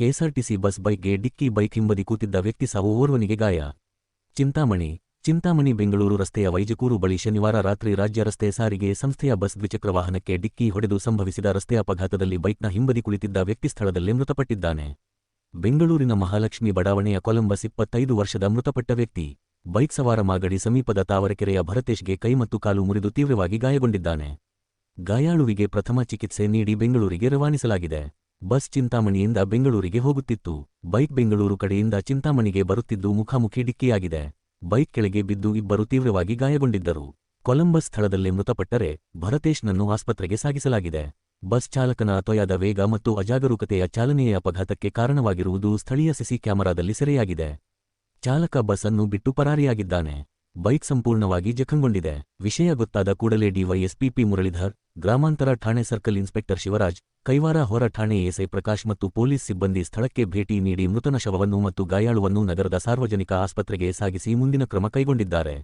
KSRTC bus ಬೈಕ್ಗೆ ಡಿಕ್ಕಿ bike ಹಿಂಬದಿ ಕೂತಿದ್ದ ವ್ಯಕ್ತಿ ಸಾವು ಓರ್ವನಿಗೆ ಗಾಯ. ಚಿಂತಾಮಣಿ ಚಿಂತಾಮಣಿ ಬೆಂಗಳೂರು ರಸ್ತೆಯ ವೈಜಕೂರು ಬಳಿ ಶನಿವಾರ ರಾತ್ರಿ ರಾಜ್ಯ ರಸ್ತೆ ಸಾರಿಗೆ ಸಂಸ್ಥೆಯ ಬಸ್ ದ್ವಿಚಕ್ರ ವಾಹನಕ್ಕೆ ಡಿಕ್ಕಿ ಹೊಡೆದು ಸಂಭವಿಸಿದ ರಸ್ತೆ ಅಪಘಾತದಲ್ಲಿ ಬೈಕ್ನ ಹಿಂಬದಿ ಕುಳಿತಿದ್ದ ವ್ಯಕ್ತಿ ಸ್ಥಳದಲ್ಲೇ ಮೃತಪಟ್ಟಿದ್ದಾನೆ. ಬೆಂಗಳೂರಿನ ಮಹಾಲಕ್ಷ್ಮಿ ಬಡಾವಣೆಯ ಕೊಲಂಬಸ್ ಇಪ್ಪತ್ತೈದು ವರ್ಷದ ಮೃತಪಟ್ಟ ವ್ಯಕ್ತಿ. ಬೈಕ್ ಸವಾರ ಮಾಗಡಿ ಸಮೀಪದ ತಾವರೆಕೆರೆಯ ಭರತೇಶ್ಗೆ ಕೈ ಮತ್ತು ಕಾಲು ಮುರಿದು ತೀವ್ರವಾಗಿ ಗಾಯಗೊಂಡಿದ್ದಾನೆ. ಗಾಯಾಳುವಿಗೆ ಪ್ರಥಮ ಚಿಕಿತ್ಸೆ ನೀಡಿ ಬೆಂಗಳೂರಿಗೆ ರವಾನಿಸಲಾಗಿದೆ. ಬಸ್ ಚಿಂತಾಮಣಿಯಿಂದ ಬೆಂಗಳೂರಿಗೆ ಹೋಗುತ್ತಿತ್ತು. ಬೈಕ್ ಬೆಂಗಳೂರು ಕಡೆಯಿಂದ ಚಿಂತಾಮಣಿಗೆ ಬರುತ್ತಿದ್ದು ಮುಖಾಮುಖಿ ಡಿಕ್ಕಿಯಾಗಿದೆ. ಬೈಕ್ ಕೆಳಗೆ ಬಿದ್ದು ಇಬ್ಬರು ತೀವ್ರವಾಗಿ ಗಾಯಗೊಂಡಿದ್ದರು. ಕೊಲಂಬಸ್ ಸ್ಥಳದಲ್ಲೇ ಮೃತಪಟ್ಟರೆ ಭರತೇಶ್ನನ್ನು ಆಸ್ಪತ್ರೆಗೆ ಸಾಗಿಸಲಾಗಿದೆ. ಬಸ್ ಚಾಲಕನ ಅತೊಯಾದ ವೇಗ ಮತ್ತು ಅಜಾಗರೂಕತೆಯ ಚಾಲನೆಯ ಅಪಘಾತಕ್ಕೆ ಕಾರಣವಾಗಿರುವುದು ಸ್ಥಳೀಯ ಸಿಸಿ ಕ್ಯಾಮೆರಾದಲ್ಲಿ ಸೆರೆಯಾಗಿದೆ. ಚಾಲಕ ಬಸ್ ಅನ್ನು ಬಿಟ್ಟು ಪರಾರಿಯಾಗಿದ್ದಾನೆ. ಬೈಕ್ ಸಂಪೂರ್ಣವಾಗಿ ಜಖಂಗೊಂಡಿದೆ. ವಿಷಯ ಗೊತ್ತಾದ ಕೂಡಲೇ ಡಿವೈಎಸ್ಪಿಪಿ ಮುರಳೀಧರ್, ಗ್ರಾಮಾಂತರ ಠಾಣೆ ಸರ್ಕಲ್ ಇನ್ಸ್ಪೆಕ್ಟರ್ ಶಿವರಾಜ್, ಕೈವಾರ ಹೊರ ಠಾಣೆ ಎಸ್ಐ ಪ್ರಕಾಶ್ ಮತ್ತು ಪೊಲೀಸ್ ಸಿಬ್ಬಂದಿ ಸ್ಥಳಕ್ಕೆ ಭೇಟಿ ನೀಡಿ ಮೃತನ ಶವವನ್ನು ಮತ್ತು ಗಾಯಾಳುವನ್ನು ನಗರದ ಸಾರ್ವಜನಿಕ ಆಸ್ಪತ್ರೆಗೆ ಸಾಗಿಸಿ ಮುಂದಿನ ಕ್ರಮ ಕೈಗೊಂಡಿದ್ದಾರೆ.